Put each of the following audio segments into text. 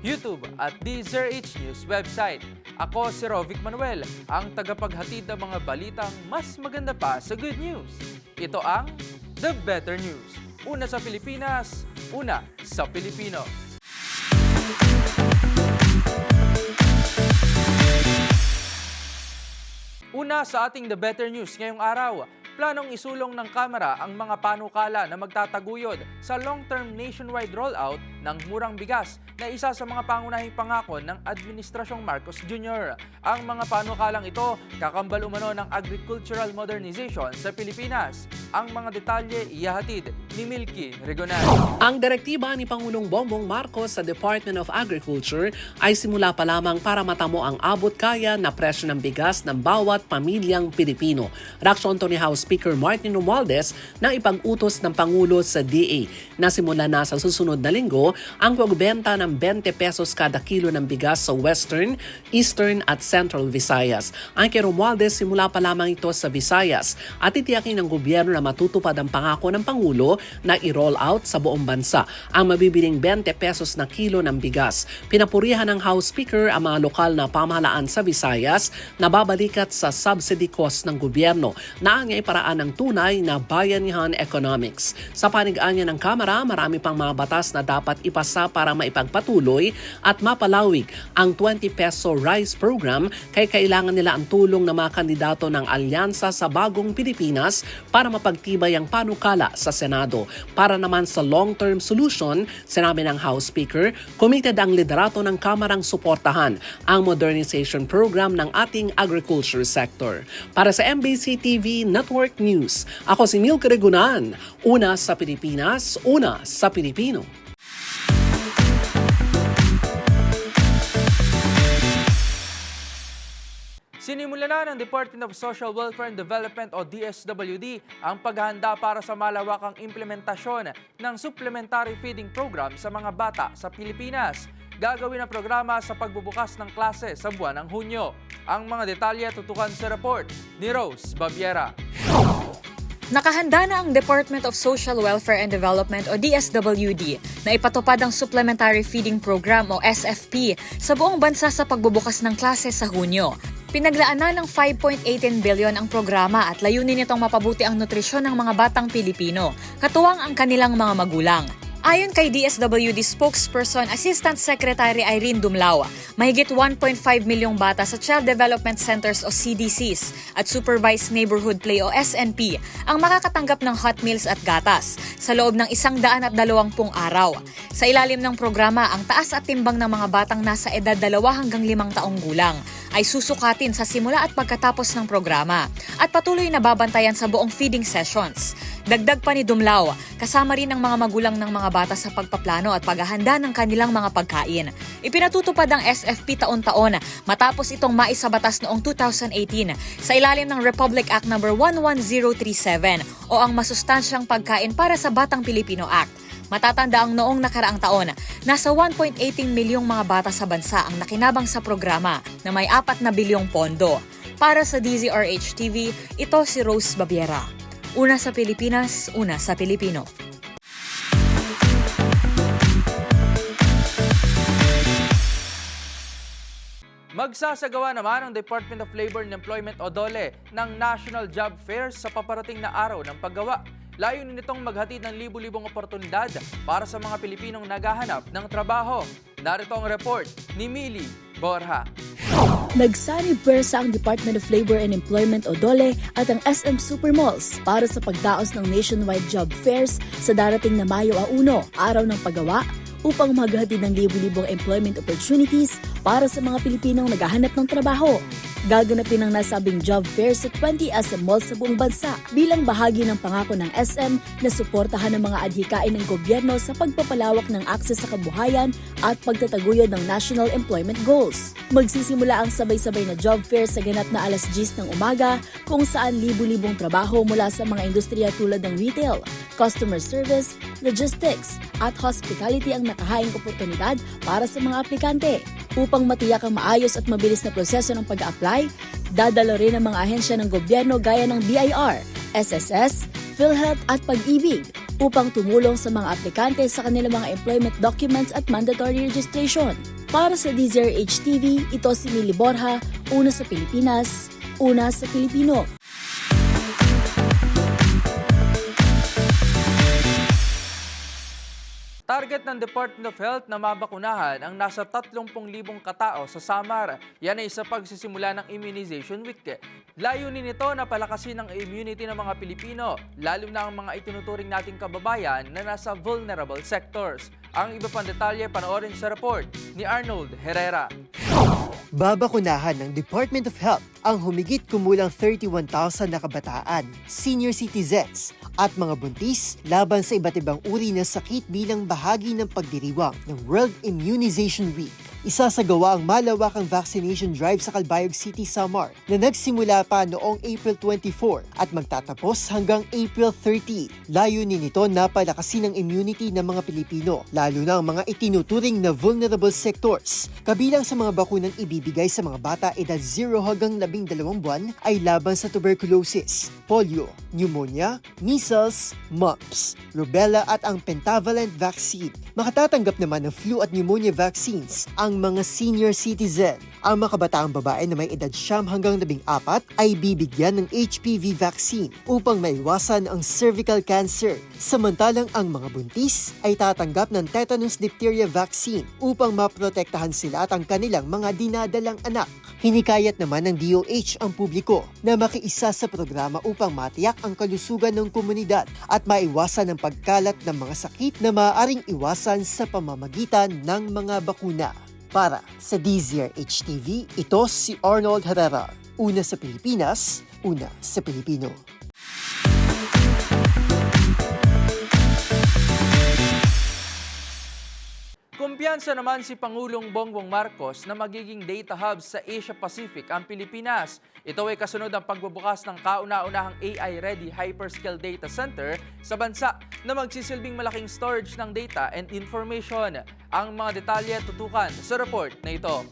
YouTube at DZRH News website. Ako si Rovic Manuel, ang tagapaghatid ng mga balitang mas maganda pa sa good news. Ito ang The Better News. Una sa Pilipinas, una sa Pilipino. Una sa ating The Better News ngayong araw, planong isulong ng Kamara ang mga panukala na magtataguyod sa long-term nationwide rollout ng murang bigas na isa sa mga pangunahing pangako ng Administrasyong Marcos Jr. Ang mga panukalang ito kakambal umano ng agricultural modernization sa Pilipinas. Ang mga detalye iyahatid ni Milky Regonal. Ang direktiba ni Pangulong Bongbong Marcos sa Department of Agriculture ay simula pa lamang para matamo ang abot kaya na presyo ng bigas ng bawat pamilyang Pilipino. Reaksyon to ni House Speaker Martin Romualdez na ipag-utos ng Pangulo sa DA na simula na sa susunod na linggo ang pagbenta ng 20 pesos kada kilo ng bigas sa Western, Eastern at Central Visayas. Ang kay Romualdez simula pa lamang ito sa Visayas at itiyakin ng gobyerno na matutupad ang pangako ng Pangulo na i-roll out sa buong bansa ang mabibiling 20 pesos na kilo ng bigas. Pinapurihan ng House Speaker ang mga lokal na pamahalaan sa Visayas na babalikat sa subsidy cost ng gobyerno na ang iparaan ng tunay na bayanihan economics. Sa panigaan niya ng Kamara, marami pang mga batas na dapat ipasa para maipagpatuloy at mapalawig ang 20 peso rice program kay kailangan nila ang tulong ng mga kandidato ng alyansa sa bagong Pilipinas para mapagtibay ang panukala sa Senado. Para naman sa long-term solution, sinabi ng House Speaker, committed ang liderato ng Kamarang suportahan ang modernization program ng ating agriculture sector. Para sa MBC TV Network News, ako si Milk Regunan, una sa Pilipinas, una sa Pilipino. Sinimula na ng Department of Social Welfare and Development o DSWD ang paghahanda para sa malawakang implementasyon ng supplementary feeding program sa mga bata sa Pilipinas. Gagawin ang programa sa pagbubukas ng klase sa buwan ng Hunyo. Ang mga detalye tutukan sa report ni Rose Babiera. Nakahanda na ang Department of Social Welfare and Development o DSWD na ipatupad ang Supplementary Feeding Program o SFP sa buong bansa sa pagbubukas ng klase sa Hunyo. Pinaglaanan ng 5.18 billion ang programa at layunin nitong mapabuti ang nutrisyon ng mga batang Pilipino, katuwang ang kanilang mga magulang. Ayon kay DSWD spokesperson Assistant Secretary Irene Dumlao, mahigit 1.5 milyong bata sa Child Development Centers o CDCs at Supervised Neighborhood Play o SNP ang makakatanggap ng hot meals at gatas sa loob ng isang daan at dalawampung araw. Sa ilalim ng programa, ang taas at timbang ng mga batang nasa edad dalawa hanggang limang taong gulang ay susukatin sa simula at pagkatapos ng programa at patuloy na babantayan sa buong feeding sessions. Dagdag pa ni Dumlao, kasama rin ang mga magulang ng mga bata sa pagpaplano at paghahanda ng kanilang mga pagkain. Ipinatutupad ang SFP taon-taon matapos itong maisabatas noong 2018 sa ilalim ng Republic Act No. 11037 o ang Masustansyang Pagkain para sa Batang Pilipino Act. Matatanda ang noong nakaraang taon, nasa 1.18 milyong mga bata sa bansa ang nakinabang sa programa na may 4 na bilyong pondo. Para sa DZRH TV, ito si Rose Babiera. Una sa Pilipinas, una sa Pilipino. Magsasagawa naman ang Department of Labor and Employment o DOLE ng National Job Fairs sa paparating na araw ng paggawa. Layunin nitong maghatid ng libu-libong oportunidad para sa mga Pilipinong naghahanap ng trabaho. Narito ang report ni Mili Borja. Nagsani pwersa ang Department of Labor and Employment o DOLE at ang SM Supermalls para sa pagdaos ng nationwide job fairs sa darating na Mayo a 1, araw ng paggawa, upang maghatid ng libu-libong employment opportunities para sa mga Pilipinong naghahanap ng trabaho. Gaganapin ang nasabing job fair sa 20 SM malls sa buong bansa bilang bahagi ng pangako ng SM na suportahan ng mga adhikain ng gobyerno sa pagpapalawak ng akses sa kabuhayan at pagtataguyod ng national employment goals. Magsisimula ang sabay-sabay na job fair sa ganap na alas 10 ng umaga kung saan libu-libong trabaho mula sa mga industriya tulad ng retail, customer service, logistics at hospitality ang nakahaing oportunidad para sa mga aplikante. Upang matiyak ang maayos at mabilis na proseso ng pag-apply, dadalo rin ang mga ahensya ng gobyerno gaya ng BIR, SSS, PhilHealth at Pag-ibig upang tumulong sa mga aplikante sa kanilang mga employment documents at mandatory registration. Para sa DZRH TV, ito si Mili Borja, una sa Pilipinas, una sa Pilipino. Target ng Department of Health na mabakunahan ang nasa 30,000 katao sa Samar. Yan ay sa pagsisimula ng Immunization Week. Layunin nito na palakasin ang immunity ng mga Pilipino, lalo na ang mga itinuturing nating kababayan na nasa vulnerable sectors. Ang iba pang detalye panoorin sa report ni Arnold Herrera. Babakunahan ng Department of Health ang humigit kumulang 31,000 na kabataan, senior citizens at mga buntis laban sa iba't ibang uri ng sakit bilang bahagi ng pagdiriwang ng World Immunization Week. Isasagawa ang malawakang vaccination drive sa Calbayog City, Samar na nagsimula pa noong April 24 at magtatapos hanggang April 30. Layunin nito na palakasin ang immunity ng mga Pilipino, lalo na ang mga itinuturing na vulnerable sectors. Kabilang sa mga bakunang ibibigay sa mga bata edad 0 hanggang 12 buwan ay laban sa tuberculosis, polio, pneumonia, measles, mumps, rubella at ang pentavalent vaccine. Makatatanggap naman ng flu at pneumonia vaccines ang mga senior citizen. Ang mga kabataang babae na may edad siyam hanggang labing apat ay bibigyan ng HPV vaccine upang maiwasan ang cervical cancer. Samantalang ang mga buntis ay tatanggap ng tetanus diphtheria vaccine upang maprotektahan sila at ang kanilang mga dinadalang anak. Hinikayat naman ng DOH ang publiko na makiisa sa programa upang matiyak ang kalusugan ng komunidad at maiwasan ang pagkalat ng mga sakit na maaaring iwasan sa pamamagitan ng mga bakuna. Para sa DZRH TV, ito si Arnold Herrera. Una sa Pilipinas, una sa Pilipino. Kumpiyansa naman si Pangulong Bongbong Marcos na magiging data hub sa Asia Pacific ang Pilipinas. Ito ay kasunod ang pagbubukas ng kauna-unahang AI-ready hyperscale data center sa bansa na magsisilbing malaking storage ng data and information. Ang mga detalye tutukan sa report na ito.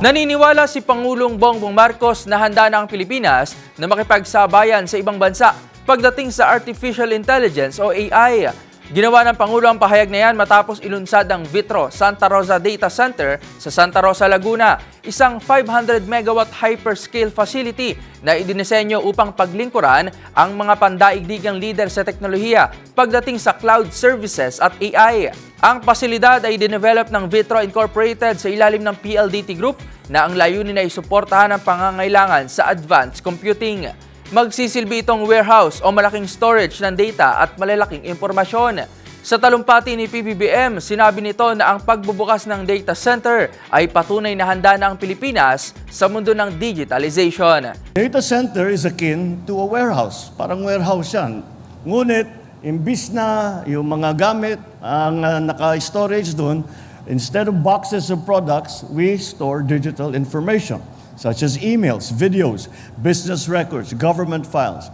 Naniniwala si Pangulong Bongbong Marcos na handa na ang Pilipinas na makipagsabayan sa ibang bansa pagdating sa Artificial Intelligence o AI. Ginawa ng Pangulo ang pahayag na yan matapos ilunsad ang Vitro Santa Rosa Data Center sa Santa Rosa, Laguna, isang 500 megawatt hyperscale facility na idinisenyo upang paglingkuran ang mga pandaigdigang leader sa teknolohiya pagdating sa cloud services at AI. Ang pasilidad ay dinevelop ng Vitro Incorporated sa ilalim ng PLDT Group na ang layunin ay suportahan ang pangangailangan sa advanced computing. Magsisilbi itong warehouse o malaking storage ng data at malalaking impormasyon. Sa talumpati ni PBBM, sinabi nito na ang pagbubukas ng data center ay patunay na handa na ang Pilipinas sa mundo ng digitalization. Data center is akin to a warehouse. Parang warehouse yan. Ngunit, imbis na yung mga gamit ang uh, naka-storage doon, instead of boxes of products, we store digital information such as emails, videos, business records, government files,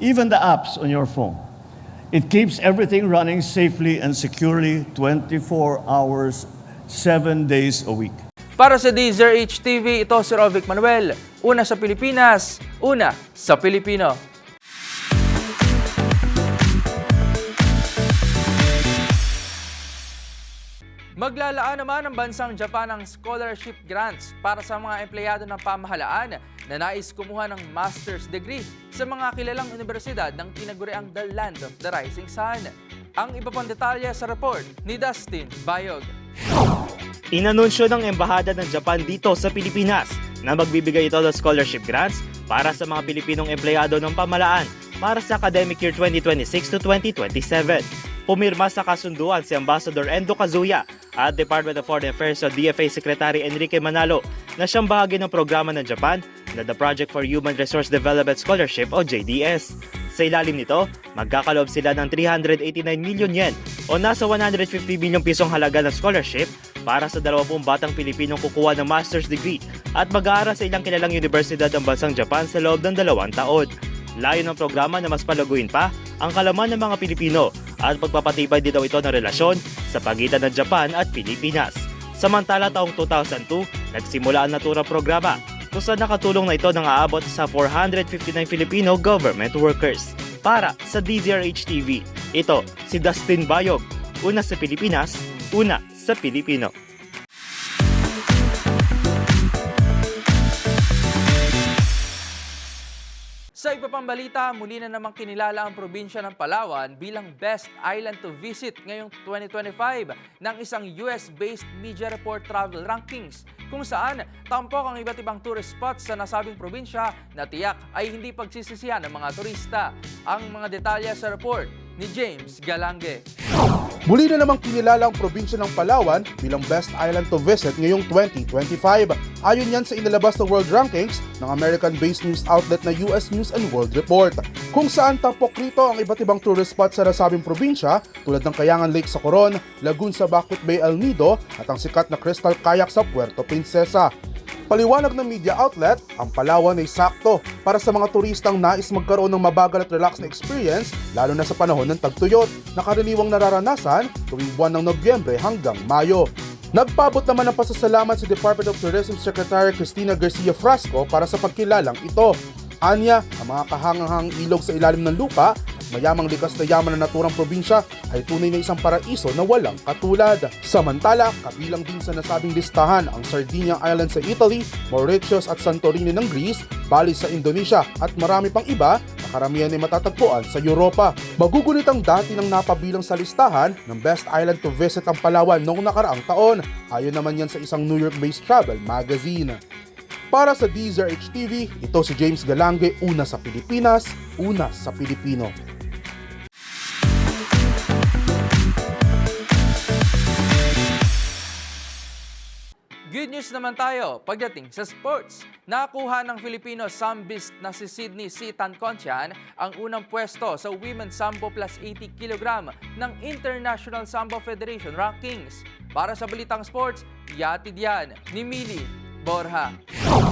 even the apps on your phone. It keeps everything running safely and securely 24 hours, 7 days a week. Para sa DZRH TV, ito si Rovic Manuel. Una sa Pilipinas, una sa Pilipino. Maglalaan naman ang bansang Japan ng scholarship grants para sa mga empleyado ng pamahalaan na nais kumuha ng master's degree sa mga kilalang universidad ng tinaguriang The Land of the Rising Sun. Ang iba pang detalye sa report ni Dustin Bayog. Inanunsyo ng Embahada ng Japan dito sa Pilipinas na magbibigay ito ng scholarship grants para sa mga Pilipinong empleyado ng pamalaan para sa academic year 2026 to 2027. Pumirma sa kasunduan si Ambassador Endo Kazuya at Department of Foreign Affairs o DFA Secretary Enrique Manalo na siyang bahagi ng programa ng Japan na the Project for Human Resource Development Scholarship o JDS. Sa ilalim nito, magkakaloob sila ng 389 million yen o nasa 150 bilyong pisong halaga ng scholarship para sa 20 batang Pilipinong kukuha ng master's degree at mag-aaral sa ilang kilalang universidad ng bansang Japan sa loob ng dalawang taon. Layo ng programa na mas palaguin pa ang kalaman ng mga Pilipino at pagpapatibay din daw ito ng relasyon sa pagitan ng Japan at Pilipinas. Samantala taong 2002, nagsimula ang naturang programa kung saan nakatulong na ito ng aabot sa 459 Filipino government workers. Para sa DZRH TV, ito si Dustin Bayog. Una sa Pilipinas, una sa Pilipino. Sa iba pang muli na namang kinilala ang probinsya ng Palawan bilang Best Island to Visit ngayong 2025 ng isang US-based Media Report Travel Rankings kung saan tampok ang iba't ibang tourist spots sa nasabing probinsya na tiyak ay hindi pagsisisihan ng mga turista. Ang mga detalye sa report ni James Galange. Muli na namang kinilala ang probinsya ng Palawan bilang best island to visit ngayong 2025. Ayon yan sa inilabas na World Rankings ng American-based news outlet na US News and World Report. Kung saan tampok rito ang iba't ibang tourist spots sa nasabing probinsya tulad ng Kayangan Lake sa Coron, Lagoon sa Bakut Bay El Nido at ang sikat na Crystal Kayak sa Puerto Princesa. Paliwanag ng media outlet, ang Palawan ay sakto para sa mga turistang nais magkaroon ng mabagal at relaxed na experience lalo na sa panahon ng tagtuyot na karaniwang nararanasan tuwing buwan ng Nobyembre hanggang Mayo. Nagpabot naman ng pasasalamat sa Department of Tourism Secretary Cristina Garcia Frasco para sa pagkilalang ito. Anya, ang mga kahanghang ilog sa ilalim ng lupa mayamang likas na yaman ng naturang probinsya ay tunay na isang paraiso na walang katulad. Samantala, kabilang din sa nasabing listahan ang Sardinia Island sa Italy, Mauritius at Santorini ng Greece, Bali sa Indonesia at marami pang iba na karamihan ay matatagpuan sa Europa. Magugunit ang dati ng napabilang sa listahan ng Best Island to Visit ang Palawan noong nakaraang taon. Ayon naman yan sa isang New York-based travel magazine. Para sa DZRH TV, ito si James Galange, una sa Pilipinas, una sa Pilipino. Good news naman tayo pagdating sa sports. Nakuha ng Filipino sambist na si Sydney C. Tancontian ang unang pwesto sa Women's Sambo Plus 80 kg ng International Sambo Federation Rankings. Para sa Balitang Sports, yatid yan ni Mili Borja.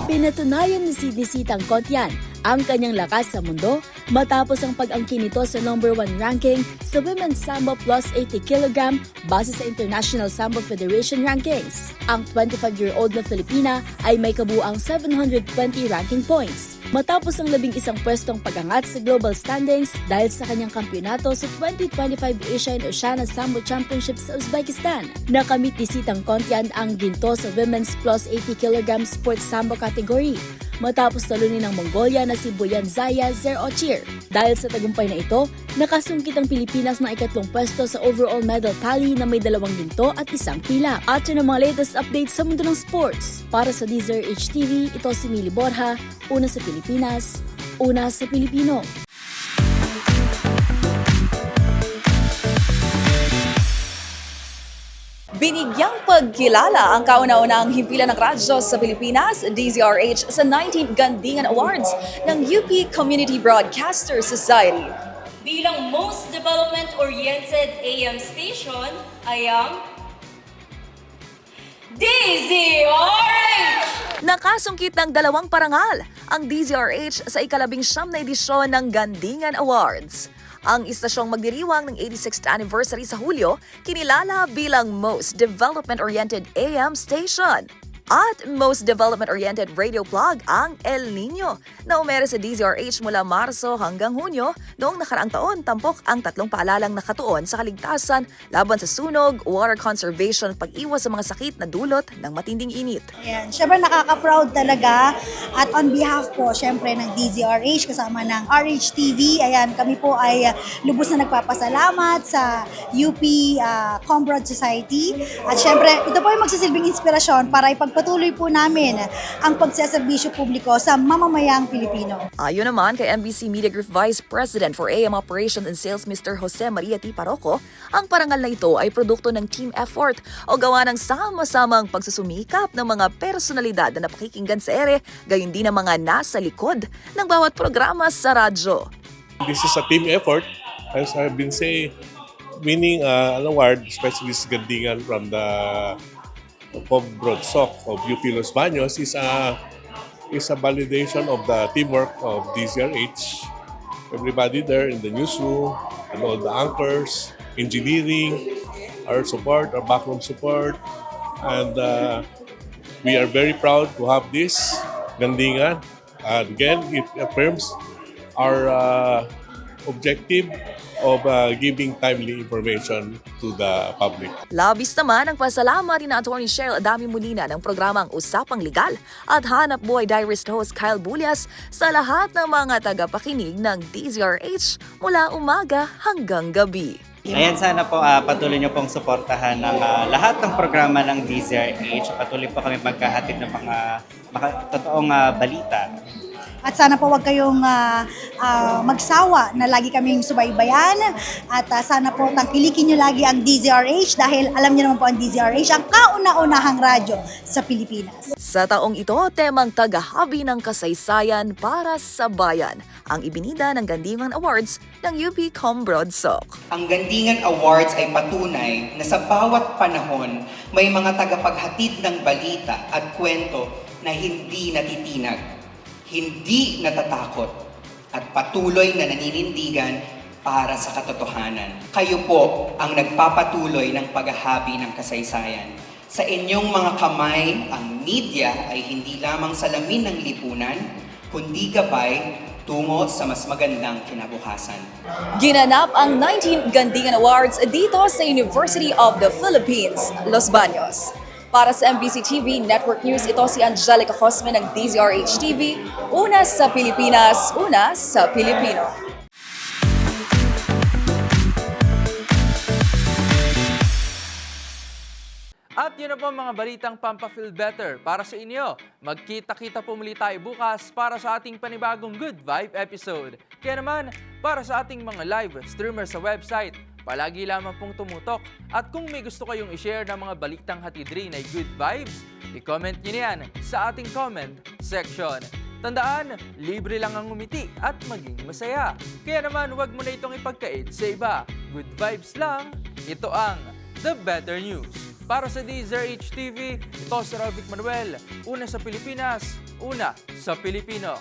Pinatunayan ni Sidney C. Tangkotyan ang kanyang lakas sa mundo matapos ang pag-angkin nito sa number 1 ranking sa Women's Sambo Plus 80 kg base sa International Sambo Federation Rankings. Ang 25-year-old na Filipina ay may kabuang 720 ranking points matapos ang labing isang pwestong pag-angat sa global standings dahil sa kanyang kampyonato sa 2025 Asian Oceania Sambo Championships sa Uzbekistan. Nakamit ni Sitang Kontian ang ginto sa Women's Plus 80 kg Sports Sambo category matapos talunin ng Mongolia na si Boyan Zaya Zerochir. Dahil sa tagumpay na ito, nakasungkit ang Pilipinas ng ikatlong pwesto sa overall medal tally na may dalawang ginto at isang pila. At yun ang mga latest updates sa mundo ng sports. Para sa Deezer HTV, ito si Mili Borja, una sa Pilipinas, una sa Pilipino. Binigyang pagkilala ang kauna-unahang himpilan ng radyo sa Pilipinas, DZRH, sa 19th Gandingan Awards ng UP Community Broadcaster Society. Bilang most development-oriented AM station ay ang DZRH! Nakasungkit ng dalawang parangal ang DZRH sa ikalabing siyam na edisyon ng Gandingan Awards. Ang istasyong magdiriwang ng 86th anniversary sa Hulyo, kinilala bilang Most Development-Oriented AM Station. At Most Development-Oriented Radio Plug ang El Nino na umere sa DZRH mula Marso hanggang Hunyo noong nakaraang taon. Tampok ang tatlong paalalang nakatuon sa kaligtasan laban sa sunog, water conservation at pag-iwas sa mga sakit na dulot ng matinding init. Ayan, syempre nakaka-proud talaga. At on behalf po syempre ng DZRH kasama ng RHTV, ayan kami po ay lubos na nagpapasalamat sa UP uh, Comrade Society. At syempre ito po ay magsisilbing inspirasyon para ipag ipagpatuloy po namin ang pagseserbisyo publiko sa mamamayang Pilipino. Ayon naman kay MBC Media Group Vice President for AM Operations and Sales Mr. Jose Maria T. Paroco, ang parangal na ito ay produkto ng team effort o gawa ng sama-samang pagsusumikap ng mga personalidad na napakikinggan sa ere, gayon din ang mga nasa likod ng bawat programa sa radyo. This is a team effort, as I've been saying, winning uh, an award, especially this Gandingan from the Pog Broadsock of UP Los Baños is a is a validation of the teamwork of DZRH. Everybody there in the newsroom and all the anchors, engineering, our support, our backroom support, and uh, we are very proud to have this Gandingan. And again, it affirms our uh, objective of uh, giving timely information to the public. Labis naman ang pasalamat ni na Atty. Cheryl Adami Molina ng programang Usapang Legal at Hanap Buhay Diarist host Kyle Bulias sa lahat ng mga tagapakinig ng DZRH mula umaga hanggang gabi. Ayan, sana po ah, patuloy niyo pong suportahan ng ah, lahat ng programa ng DZRH. Patuloy po kami magkahatid ng mga, mga totoong ah, balita. At sana po wag kayong ah, ah, magsawa na lagi kaming subaybayan at ah, sana po tangkilikin nyo lagi ang DZRH dahil alam niyo naman po ang DZRH ang kauna-unahang radyo sa Pilipinas. Sa taong ito, temang tagahabi ng kasaysayan para sa bayan ang ibinida ng Gandingan Awards ng UP Combrodsok. Ang Gandingan Awards ay patunay na sa bawat panahon may mga tagapaghatid ng balita at kwento na hindi natitinag, hindi natatakot, at patuloy na naninindigan para sa katotohanan. Kayo po ang nagpapatuloy ng paghahabi ng kasaysayan. Sa inyong mga kamay, ang media ay hindi lamang salamin ng lipunan, kundi gabay tungo sa mas magandang kinabukasan. Ginanap ang 19th Gandingan Awards dito sa University of the Philippines, Los Baños. Para sa MBC TV Network News, ito si Angelica Cosme ng DZRH TV. Una sa Pilipinas, una sa Pilipino. At yun na po mga balitang Pampa-Feel Better para sa inyo. Magkita-kita po muli tayo bukas para sa ating panibagong Good Vibe episode. Kaya naman, para sa ating mga live streamer sa website, palagi lamang pong tumutok. At kung may gusto kayong i-share ng mga balitang hatid rin good vibes, i-comment nyo yan sa ating comment section. Tandaan, libre lang ang umiti at maging masaya. Kaya naman, huwag mo na itong ipagkait sa iba. Good vibes lang, ito ang The Better News. Para sa DZRH TV, ito si Rovic Manuel. Una sa Pilipinas, una sa Pilipino.